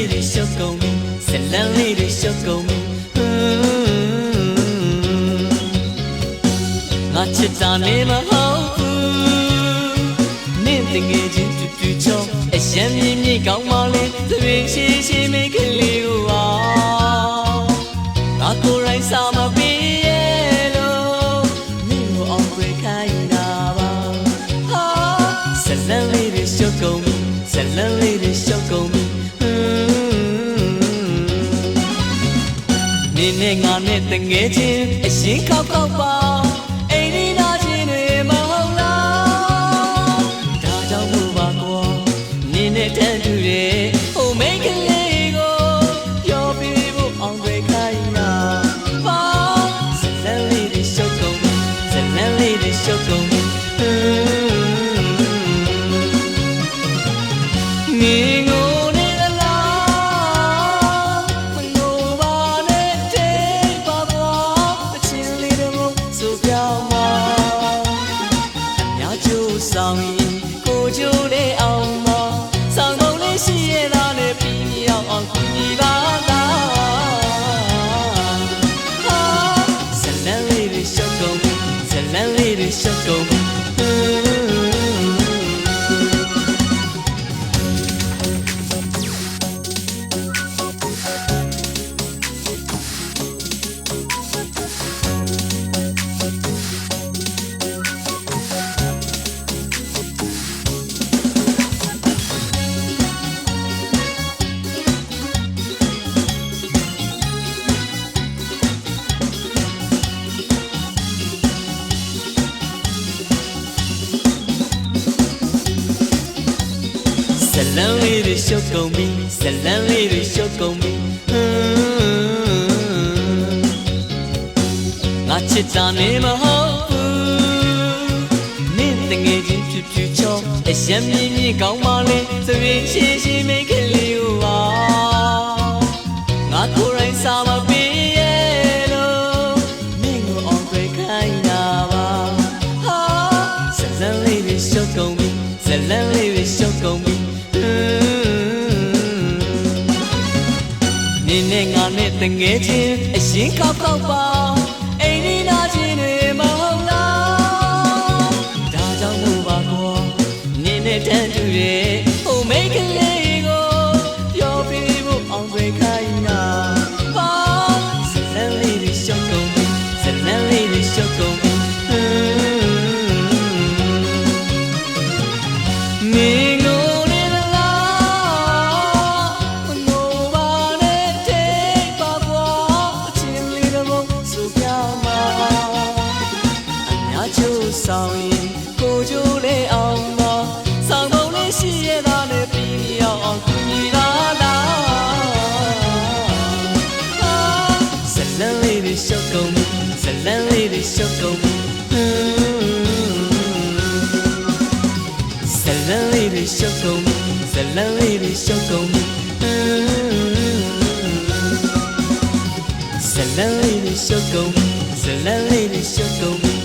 လေးတွေရှုပ်ကုန်ပြီဇလန်းလေးတွေရှုပ်ကုန်ပြီဟွန်းငါချစ်တာနေမဟုတ်ဘူးနင့်တငယ်ချင်းတူတူချောအရှမ်းမြင့်မြင့်ကောင်းပါလေသပင်ရှိရှိမိတ်ကလေးကိုပါငါကိုယ်တိုင်စာမပေးရဲ့လို့နင့်ကိုအောင်ခွေခိုင်းတာပါဟာဇလန်းလေးတွေရှုပ်ကုန်ပြီဇလန်းလေးတွေရှုပ်ကုန် န်းနင်းနဲ့ငါနဲ့တငယ်ချင်းအရင်ခောက်ခောက်ပါအိမ်ဒီနာချင်းတွေမဟုတ်လားဒါကြောင့်မို့ပါကွာနင်းနဲ့တန်တူတဲ့ဟိုမိတ်ကလေးကိုပြောပြဖို့အောင်တွေခိုင်းတာပါဇလန်းလေးတွေရှုပ်ကုန်ပြီဇလန်းလေးတွေရှုပ်ကုန်ပြီဟွန်းနေငိုနေ တွေရှုပ်ကုန်ပြီဟွန်း လန်းလေးတွေရှုပ်ကုန်ပြီဇလန်းလေးတွေရှုပ်ကုန်ပြီဟွန်းငါချစ်တာနေမဟုတ်ဘူးနင့်တငယ်ချင်းဖြစ်ဖြစ်ချောအရှမ်းမြင့်မြင့်ကောင်းပါလေသပင်ရှိရှိမိတ်ကလေးကို တငယ်ချင်းအရင်ခောက်ခောက်ပါ ကိုကျိုးလေးအောင်မဆောင်ကုန်လေးရှိရတာနဲ့ပြီးရောက်အောင်ကူညီလာလားဇလန်းလေးတွေရှုပ်ကုန်ပြီဇလန်းလေးတွေရှုပ်ကုန်ပြီဟွန်းဇလန်းလေးတွေရှုပ်ကုန်ပြီဇလန်းလေးတွေရှုပ်ကုန်ပြီဟွန်းဇလန်းလေးတွေရှုပ်ကုန်ပြီဇလန်းလေးတွေရှုပ်ကုန်